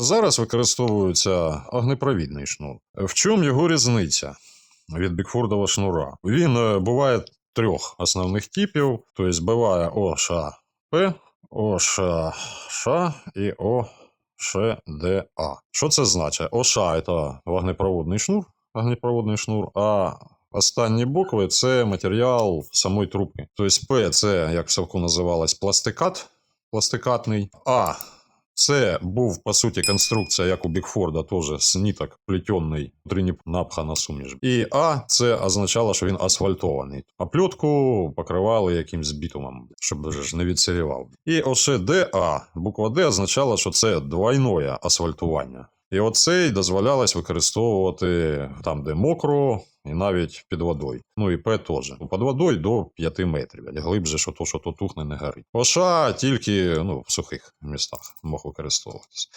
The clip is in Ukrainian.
Зараз використовується огнепровідний шнур. В чому його різниця від бікфордова шнура? Він е, буває трьох основних типів, тобто буває ОШП, ОШШ і ОШДА. Що це значить? ОШ це вогнепроводний шнур, огнепроводний шнур, а Останні букви це матеріал самої трубки. Тобто П це, як в совку називалось, пластикат, пластикатний. А це був, по суті, конструкція, як у Бікфорда, теж з ніток плетений, внутрішній напхана суміш. І А це означало, що він асфальтований. А плютку покривали якимсь бітумом, щоб ж не відсирівав. І ОШДА, буква Д означала, що це двойне асфальтування. І оцей дозволялось використовувати там, де мокро, і навіть під водою. Ну і П теж. Під водою до 5 метрів. Глибше, що то, що то тухне, не горить. Оша тільки ну, в сухих містах мог використовуватись.